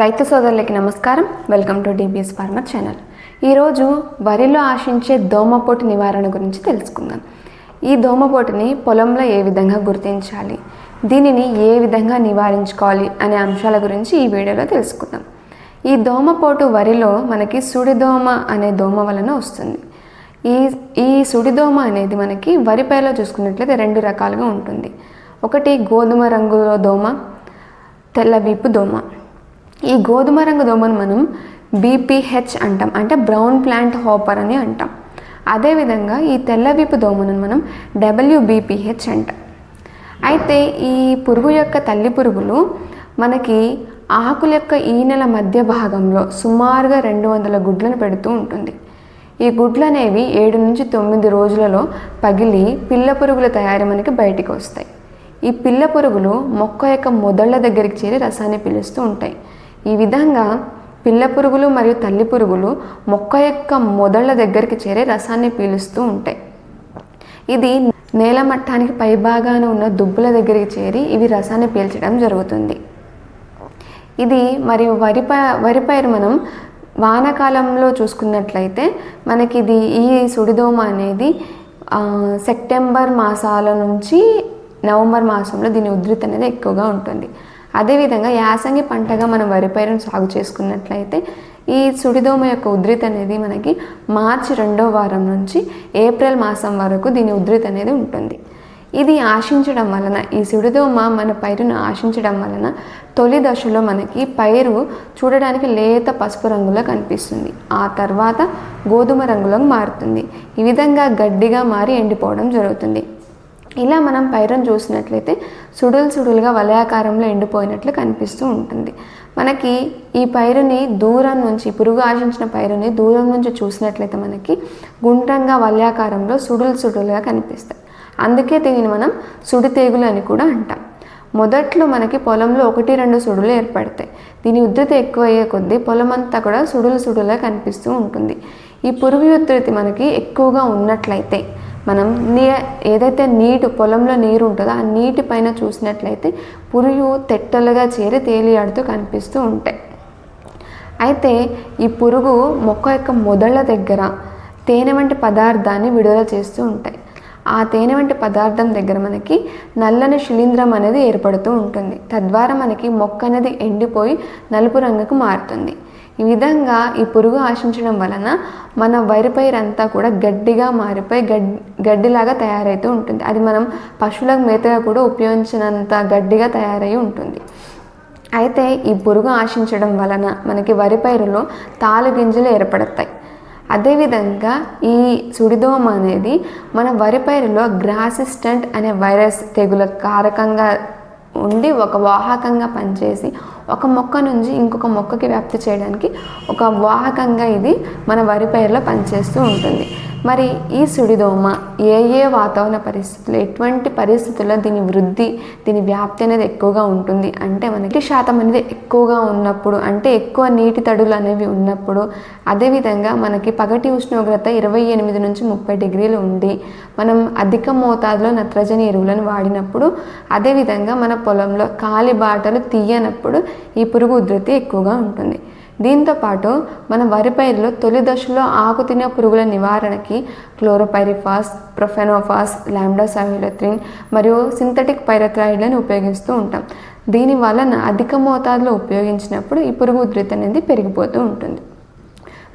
రైతు సోదరులకి నమస్కారం. Welcome to DBS farmer channel. ఈరోజు వరిలో ఆశించే దోమపోటు నివారణ గురించి తెలుసుకుందాం. ఈ దోమపోటుని పొలంలో ఏ విధంగా గుర్తించాలి? దీనిని ఏ విధంగా నివారించుకోవాలి అనే అంశాల గురించి ఈ వీడియోలో తెలుసుకుందాం. ఈ దోమపోటు వరిలో మనకి సుడిదోమ అనే దోమ వలన వస్తుంది. ఈ ఈ సుడిదోమ అనేది మనకి వరిపైలో చూసుకున్నట్లయితే రెండు రకాలుగా ఉంటుంది. ఒకటి గోధుమ రంగులో దోమ తెల్లవీపు దోమ. ఈ గోధుమ రంగు దోమను మనం బీపీహెచ్ అంటాం. అంటే బ్రౌన్ ప్లాంట్ హోపర్ అని అంటాం. అదేవిధంగా ఈ తెల్లవీపు దోమను మనం డబ్ల్యూబీపీహెచ్ అంటాం. అయితే ఈ పురుగు యొక్క తల్లి పురుగులు మనకి ఆకుల యొక్క ఈనెల మధ్య భాగంలో సుమారుగా రెండు వందల గుడ్లను పెడుతూ ఉంటుంది. ఈ గుడ్లు అనేవి ఏడు నుంచి తొమ్మిది రోజులలో పగిలి పిల్ల పురుగుల తయారీ మనకి బయటికి వస్తాయి. ఈ పిల్ల పురుగులు మొక్క యొక్క మొదళ్ళ దగ్గరికి చేరి రసాన్ని పీలుస్తూ ఉంటాయి. ఈ విధంగా పిల్ల పురుగులు మరియు తల్లి పురుగులు మొక్క యొక్క మొదళ్ళ దగ్గరికి చేరి రసాన్ని పీలుస్తూ ఉంటాయి. ఇది నేల మట్టానికి పైభాగాన ఉన్న దుబ్బుల దగ్గరికి చేరి ఇవి రసాన్ని పీల్చడం జరుగుతుంది. ఇది మరియు వరి ప- వరి పైరు మనం వానాకాలంలో చూసుకున్నట్లయితే మనకి ఇది ఈ సుడిదోమ అనేది సెప్టెంబర్ మాసాల నుంచి నవంబర్ మాసంలో దీని ఉధృతి అనేది ఎక్కువగా ఉంటుంది. అదేవిధంగా యాసంగి పంటగా మనం వరి పైరును సాగు చేసుకున్నట్లయితే ఈ సుడిదోమ యొక్క ఉధృతి అనేది మనకి మార్చి రెండో వారం నుంచి ఏప్రిల్ మాసం వరకు దీని ఉధృతి అనేది ఉంటుంది. ఇది ఆశించడం వలన ఈ సుడిదోమ మన పైరును ఆశించడం వలన తొలి దశలో మనకి పైరు చూడడానికి లేత పసుపు రంగులో కనిపిస్తుంది. ఆ తర్వాత గోధుమ రంగులో మారుతుంది. ఈ విధంగా గడ్డిగా మారి ఎండిపోవడం జరుగుతుంది. ఇలా మనం పైరును చూసినట్లయితే సుడులు సుడులుగా వలయాకారంలో ఎండిపోయినట్లు కనిపిస్తూ ఉంటుంది. మనకి ఈ పైరుని దూరం నుంచి పురుగు ఆశించిన పైరుని దూరం నుంచి చూసినట్లయితే మనకి గుండ్రంగా వలయాకారంలో సుడులు సుడులుగా కనిపిస్తాయి. అందుకే దీనిని మనం సుడి తేగులు అని కూడా అంటాం. మొదట్లో మనకి పొలంలో ఒకటి రెండు సుడులు ఏర్పడతాయి. దీని ఉధృతి ఎక్కువ అయ్యే కొద్దీ పొలం అంతా కూడా సుడులు సుడులా కనిపిస్తూ ఉంటుంది. ఈ పురుగు ఉధృతి మనకి ఎక్కువగా ఉన్నట్లయితే మనం నీ ఏదైతే నీటి పొలంలో నీరు ఉంటుందో ఆ నీటి పైన చూసినట్లయితే పురుగు తెట్టలుగా చేరి తేలియాడుతూ కనిపిస్తూ ఉంటాయి. అయితే ఈ పురుగు మొక్క యొక్క మొదళ్ళ దగ్గర తేనె వంటి పదార్థాన్ని విడుదల చేస్తూ ఉంటాయి. ఆ తేనె వంటి పదార్థం దగ్గర మనకి నల్లని శిలీంధ్రం అనేది ఏర్పడుతూ ఉంటుంది. తద్వారా మనకి మొక్క అనేది ఎండిపోయి నలుపు రంగుకు మారుతుంది. ఈ విధంగా ఈ పురుగు ఆశించడం వలన మన వరి పైరంతా కూడా గడ్డిగా మారిపోయి గడ్ గడ్డిలాగా తయారవుతూ ఉంటుంది. అది మనం పశువులకు మేతగా కూడా ఉపయోగించినంత గడ్డిగా తయారై ఉంటుంది. అయితే ఈ పురుగు ఆశించడం వలన మనకి వరి పైరులో తాలు గింజలు ఏర్పడతాయి. అదేవిధంగా ఈ సుడిదోమ అనేది మన వరి పైరులో గ్రాసిస్టెంట్ అనే వైరస్ తెగుల కారకంగా ఉండి ఒక వాహకంగా పనిచేసి ఒక మొక్క నుంచి ఇంకొక మొక్కకి వ్యాప్తి చేయడానికి ఒక వాహకంగా ఇది మన వరి పైరులో పనిచేస్తూ ఉంటుంది. మరి ఈ సుడిదోమ ఏ ఏ వాతావరణ పరిస్థితులు ఎటువంటి పరిస్థితుల్లో దీని వృద్ధి దీని వ్యాప్తి అనేది ఎక్కువగా ఉంటుంది? అంటే మనకి శాతం అనేది ఎక్కువగా ఉన్నప్పుడు అంటే ఎక్కువ నీటి తడులు అనేవి ఉన్నప్పుడు అదేవిధంగా మనకి పగటి ఉష్ణోగ్రత ఇరవై ఎనిమిది నుంచి ముప్పై డిగ్రీలు ఉండి మనం అధిక మోతాదులో నత్రజని ఎరువులను వాడినప్పుడు అదేవిధంగా మన పొలంలో కాలి బాటలు తీయనప్పుడు ఈ పురుగు ఉధృతి ఎక్కువగా ఉంటుంది. దీంతోపాటు మన వరి పైరులో తొలి దశలో ఆకు తినే పురుగుల నివారణకి క్లోరోపైరిఫాస్ ప్రొఫెనోఫాస్ లాంబ్డాసావిలత్రిన్ మరియు సింథటిక్ పైరథ్రాయిడ్లను ఉపయోగిస్తూ ఉంటాం. దీని వలన అధిక మోతాదులో ఉపయోగించినప్పుడు ఈ పురుగు ఉధృతి అనేది పెరిగిపోతూ ఉంటుంది.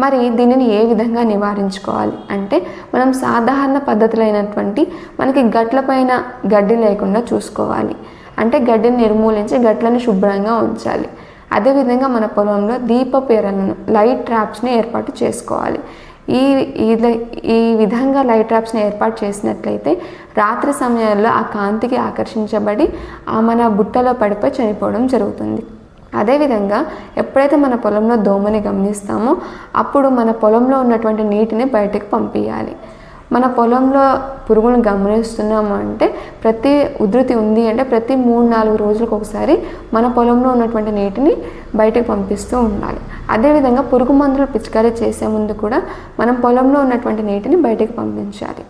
మరి దీనిని ఏ విధంగా నివారించుకోవాలి? అంటే మనం సాధారణ పద్ధతులైనటువంటి మనకి గట్లపైన గడ్డి లేకుండా చూసుకోవాలి. అంటే గడ్డిని నిర్మూలించి గట్లను శుభ్రంగా ఉంచాలి. అదేవిధంగా మన పొలంలో దీపపు ఎరలను లైట్ ట్రాప్స్ని ఏర్పాటు చేసుకోవాలి. ఈ ఈ- ఈ విధంగా లైట్ ట్రాప్స్ని ఏర్పాటు చేసినట్లయితే రాత్రి సమయాల్లో ఆ కాంతికి ఆకర్షించబడి ఆ మన బుట్టలో పడిపోయి చనిపోవడం జరుగుతుంది. అదేవిధంగా ఎప్పుడైతే మన పొలంలో దోమని గమనిస్తామో అప్పుడు మన పొలంలో ఉన్నటువంటి నీటిని బయటకు పంపించాలి మన పొలంలో పురుగులను గమనిస్తున్నాము అంటే ప్రతి ఉధృతి ఉంది అంటే ప్రతి మూడు నాలుగు రోజులకు ఒకసారి మన పొలంలో ఉన్నటువంటి నీటిని బయటకు పంపిస్తూ ఉండాలి. అదేవిధంగా పురుగు మందులు పిచికారీ చేసే ముందు కూడా మనం పొలంలో ఉన్నటువంటి నీటిని బయటకు పంపించాలి.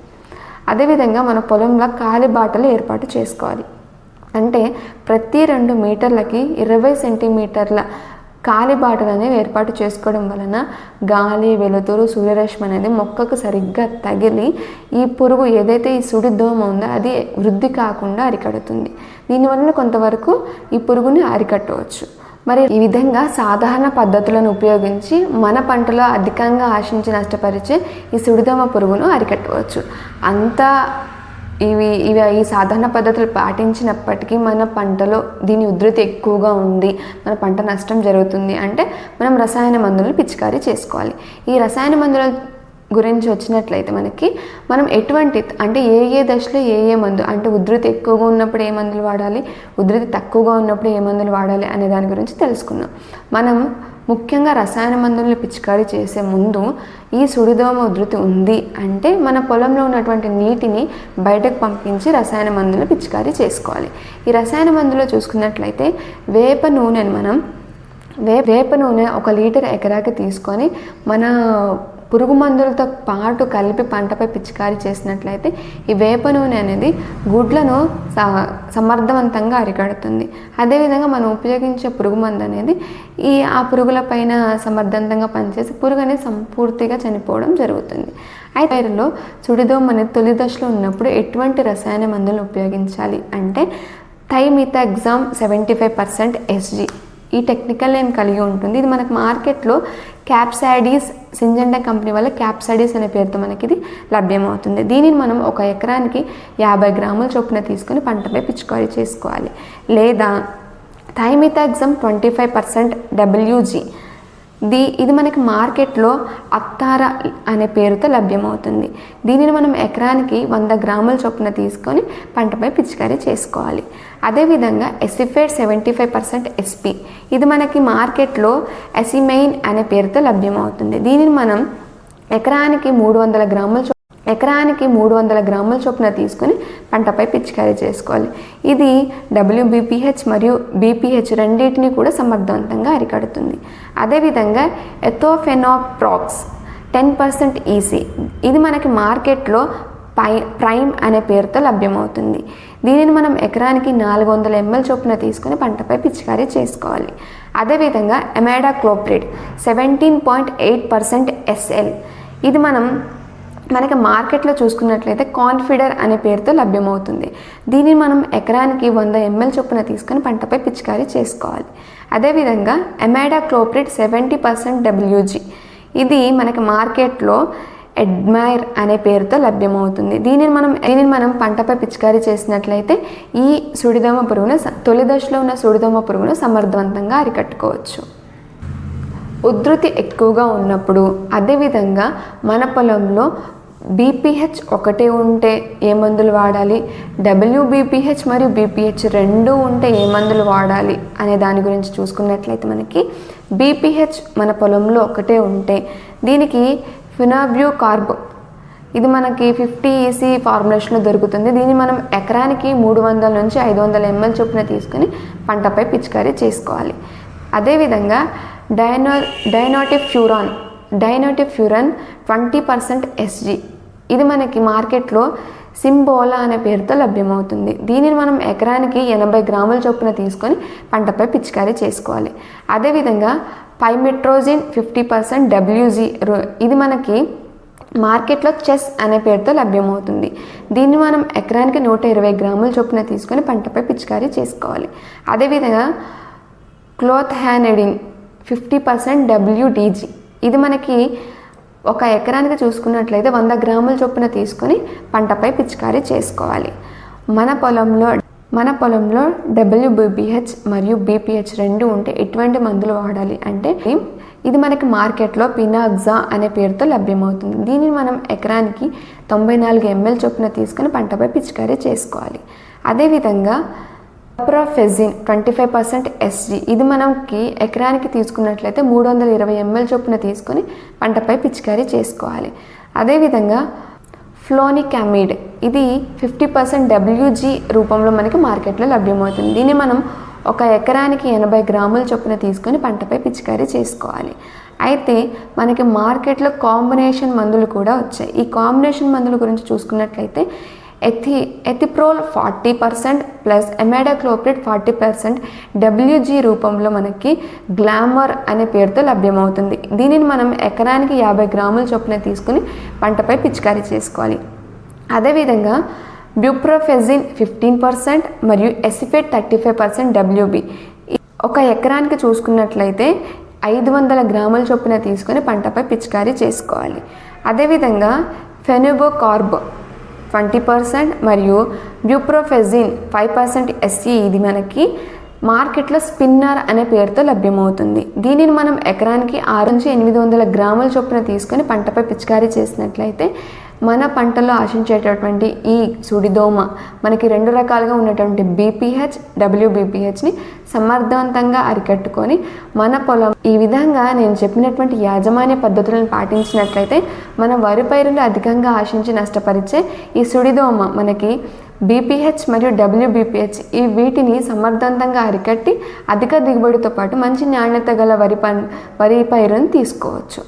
అదేవిధంగా మన పొలంలో కాలి బాటలు ఏర్పాటు చేసుకోవాలి. అంటే ప్రతి రెండు మీటర్లకి ఇరవై సెంటీమీటర్ల కాలిబాటలు అనేవి ఏర్పాటు చేసుకోవడం వలన గాలి వెలుతురు సూర్యరశ్మి అనేది మొక్కకు సరిగ్గా తగిలి ఈ పురుగు ఏదైతే ఈ సుడి దోమ ఉందో అది వృద్ధి కాకుండా అరికడుతుంది. దీనివల్ల కొంతవరకు ఈ పురుగుని అరికట్టవచ్చు. మరి ఈ విధంగా సాధారణ పద్ధతులను ఉపయోగించి మన పంటలో అధికంగా ఆశించి నష్టపరిచే ఈ సుడిదోమ పురుగును అరికట్టవచ్చు. అంత ఇవి ఇవి ఈ సాధారణ పద్ధతులు పాటించినప్పటికీ మన పంటలో దీని ఉధృతి ఎక్కువగా ఉంది. మన పంట నష్టం జరుగుతుంది. అంటే మనం రసాయన మందులను పిచికారీ చేసుకోవాలి. ఈ రసాయన మందుల గురించి వచ్చినట్లయితే మనకి మనం ఎటువంటి అంటే ఏ ఏ దశలో ఏ ఏ మందు అంటే ఉధృతి ఎక్కువగా ఉన్నప్పుడు ఏ మందులు వాడాలి ఉధృతి తక్కువగా ఉన్నప్పుడు ఏ మందులు వాడాలి అనే దాని గురించి తెలుసుకుందాం. మనం ముఖ్యంగా రసాయన మందులను పిచికారీ చేసే ముందు ఈ సుడిదోమ ఉధృతి ఉంది అంటే మన పొలంలో ఉన్నటువంటి నీటిని బయటకు పంపించి రసాయన మందులు పిచికారీ చేసుకోవాలి. ఈ రసాయన మందులో చూసుకున్నట్లయితే వేప నూనెను మనం వే వేప నూనె ఒక లీటర్ ఎకరాకి తీసుకొని మన పురుగు మందులతో పాటు కలిపి పంటపై పిచికారీ చేసినట్లయితే ఈ వేప నూనె అనేది గుడ్లను సమర్థవంతంగా అరికడుతుంది. అదేవిధంగా మనం ఉపయోగించే పురుగు మందు అనేది ఈ ఆ పురుగుల పైన సమర్థవంతంగా పనిచేసి పురుగు అనేది సంపూర్తిగా చనిపోవడం జరుగుతుంది. అయితే వీరిలో అనేది తొలి దశలో ఉన్నప్పుడు ఎటువంటి రసాయన మందులను ఉపయోగించాలి అంటే thiamethoxam seventy five percent SG. ఈ టెక్నికల్ నేమ్ కలిగి ఉంటుంది. ఇది మనకు మార్కెట్లో క్యాప్సాడీస్ సింజెండా కంపెనీ వల్ల క్యాప్సైడీస్ అనే పేరుతో మనకి ఇది లభ్యమవుతుంది. దీనిని మనం ఒక ఎకరానికి యాభై గ్రాముల చొప్పున తీసుకొని పంటపై పిచికారీ చేసుకోవాలి. లేదా thiamethoxam twenty five percent WG దీ ఇది మనకి మార్కెట్లో అత్తార అనే పేరుతో లభ్యమవుతుంది. దీనిని మనం ఎకరానికి వంద గ్రాముల చొప్పున తీసుకొని పంటపై పిచికారీ చేసుకోవాలి. అదేవిధంగా acephate seventy five percent SP. ఇది మనకి మార్కెట్లో ఎసిమెయిన్ అనే పేరుతో లభ్యమవుతుంది. దీనిని మనం ఎకరానికి మూడు వందల గ్రాముల చొప్పున ఎకరానికి మూడు వందల గ్రాముల చొప్పున తీసుకొని పంటపై పిచికారీ చేసుకోవాలి. ఇది డబ్ల్యూబీపీహెచ్ మరియు బీపీహెచ్ రెండింటిని కూడా సమర్థవంతంగా అరికడుతుంది. అదేవిధంగా ఎథోఫెనోప్రాక్స్ టెన్ పర్సెంట్ ఈసీ ఇది మనకి మార్కెట్లో పై ప్రైమ్ అనే పేరుతో లభ్యమవుతుంది. దీనిని మనం ఎకరానికి నాలుగు వందల ఎంఎల్ చొప్పున తీసుకొని పంటపై పిచికారీ చేసుకోవాలి. అదేవిధంగా imidacloprid seventeen point eight percent SL ఇది మనం మనకి మార్కెట్లో చూసుకున్నట్లయితే కాన్ఫిడర్ అనే పేరుతో లభ్యమవుతుంది. దీనిని మనం ఎకరానికి వంద ఎంఎల్ చొప్పున తీసుకొని పంటపై పిచికారీ చేసుకోవాలి. అదేవిధంగా imidacloprid seventy percent WG. ఇది మనకి మార్కెట్లో ఎడ్మైర్ అనే పేరుతో లభ్యమవుతుంది. దీనిని మనం దీనిని మనం పంటపై పిచికారీ చేసినట్లయితే ఈ సుడిదోమ పురుగును తొలి దశలో ఉన్న సుడిదోమ పురుగును సమర్థవంతంగా అరికట్టుకోవచ్చు. ఉధృతి ఎక్కువగా ఉన్నప్పుడు అదేవిధంగా మన పొలంలో బీపీహెచ్ ఒకటే ఉంటే ఏ మందులు వాడాలి? డబ్ల్యూబీపీహెచ్ మరియు బీపీహెచ్ రెండు ఉంటే ఏ మందులు వాడాలి అనే దాని గురించి చూసుకున్నట్లయితే మనకి బీపీహెచ్ మన పొలంలో ఒకటే ఉంటే దీనికి ఫినాబ్యూ కార్బ్ ఇది మనకి ఫిఫ్టీ ఈసీ ఫార్ములేషన్లో దొరుకుతుంది. దీన్ని మనం ఎకరానికి మూడు వందల నుంచి ఐదు వందల ఎంఎల్ చొప్పున తీసుకుని పంటపై పిచికారీ చేసుకోవాలి. అదేవిధంగా డైనో డైనాటివ్ డైనోటిఫ్యూరన్ ట్వంటీ పర్సెంట్ ఎస్జీ. ఇది మనకి మార్కెట్లో సింబోలా అనే పేరుతో లభ్యమవుతుంది. దీనిని మనం ఎకరానికి ఎనభై గ్రాముల చొప్పున తీసుకొని పంటపై పిచికారీ చేసుకోవాలి. అదేవిధంగా పైమెట్రోజిన్ ఫిఫ్టీ పర్సెంట్ డబ్ల్యూజీ ఇది మనకి మార్కెట్లో చెస్ అనే పేరుతో లభ్యమవుతుంది. దీన్ని మనం ఎకరానికి నూట ఇరవై గ్రాముల చొప్పున తీసుకొని పంటపై పిచికారీ చేసుకోవాలి. అదేవిధంగా clothianidin fifty percent WDG. ఇది మనకి ఒక ఎకరానికి చూసుకున్నట్లయితే వంద గ్రాముల చొప్పున తీసుకొని పంటపై పిచికారీ చేసుకోవాలి. మన పొలంలో మన పొలంలో డబ్ల్యూబీబీహెచ్ మరియు బీపీహెచ్ రెండు ఉంటే ఎటువంటి మందులు వాడాలి అంటే ఇది మనకి మార్కెట్లో పినాగ్జా అనే పేరుతో లభ్యమవుతుంది. దీనిని మనం ఎకరానికి తొంభై నాలుగు ఎంఎల్ చొప్పున తీసుకొని పంటపై పిచికారీ చేసుకోవాలి. అదేవిధంగా buprofezin twenty five percent SG ఇది మనకి ఎకరానికి తీసుకున్నట్లయితే మూడు వందల ఇరవై ఎంఎల్ చొప్పున తీసుకొని పంటపై పిచికారీ చేసుకోవాలి. అదేవిధంగా ఫ్లోనికామిడ్ ఇది ఫిఫ్టీ పర్సెంట్ డబ్ల్యూజీ రూపంలో మనకి మార్కెట్లో లభ్యమవుతుంది. దీన్ని మనం ఒక ఎకరానికి ఎనభై గ్రాముల చొప్పున తీసుకొని పంటపై పిచికారీ చేసుకోవాలి. అయితే మనకి మార్కెట్లో కాంబినేషన్ మందులు కూడా వచ్చాయి. ఈ కాంబినేషన్ మందుల గురించి చూసుకున్నట్లయితే ఎథి ethiprole forty percent plus imidacloprid forty percent WG రూపంలో మనకి గ్లామర్ అనే పేరుతో లభ్యమవుతుంది. దీనిని మనం ఎకరానికి యాభై గ్రాముల చొప్పున తీసుకుని పంటపై పిచికారీ చేసుకోవాలి. అదేవిధంగా బ్యూప్రోఫెజిన్ ఫిఫ్టీన్ పర్సెంట్ మరియు acephate thirty five percent WB ఒక ఎకరానికి చూసుకున్నట్లయితే ఐదు వందల గ్రాముల చొప్పున తీసుకొని పంటపై పిచికారీ చేసుకోవాలి. అదేవిధంగా ఫెనుబోకార్బ్ ట్వంటీ పర్సెంట్ మరియు బ్యూప్రోఫెజిన్ ఫైవ్ పర్సెంట్ ఎస్సీ ఇది మనకి మార్కెట్లో స్పిన్నర్ అనే పేరుతో లభ్యమవుతుంది. దీనిని మనం ఎకరానికి ఆరు నుంచి ఎనిమిది వందల గ్రాముల చొప్పున తీసుకొని పంటపై పిచికారీ చేసినట్లయితే మన పంటలో ఆశించేటటువంటి ఈ సుడిదోమ మనకి రెండు రకాలుగా ఉన్నటువంటి బీపీహెచ్ డబ్ల్యూబీపీహెచ్ని సమర్థవంతంగా అరికట్టుకొని మన పొలం ఈ విధంగా నేను చెప్పినటువంటి యాజమాన్య పద్ధతులను పాటించినట్లయితే మన వరి పైరులు అధికంగా ఆశించి నష్టపరిచే ఈ సుడిదోమ మనకి బీపీహెచ్ మరియు డబ్ల్యూబీపీహెచ్ ఈ వీటిని సమర్థవంతంగా అరికట్టి అధిక దిగుబడితో పాటు మంచి నాణ్యత గల వరి పం వరి పైరును తీసుకోవచ్చు.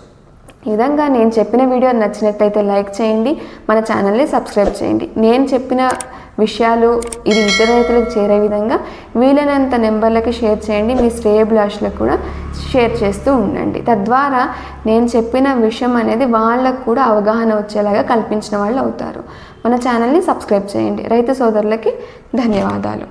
ఈ విధంగా నేను చెప్పిన వీడియో నచ్చినట్లయితే లైక్ చేయండి మన ఛానల్ని సబ్స్క్రైబ్ చేయండి. నేను చెప్పిన విషయాలు ఇది ఇతర రైతులకు చేరే విధంగా వీలైనంత నెంబర్లకి షేర్ చేయండి మీ శ్రేయభిలాషులకు కూడా షేర్ చేస్తూ ఉండండి. తద్వారా నేను చెప్పిన విషయం అనేది వాళ్ళకు కూడా అవగాహన వచ్చేలాగా కల్పించిన వాళ్ళు అవుతారు. మన ఛానల్ని సబ్స్క్రైబ్ చేయండి. రైతు సోదరులకి ధన్యవాదాలు.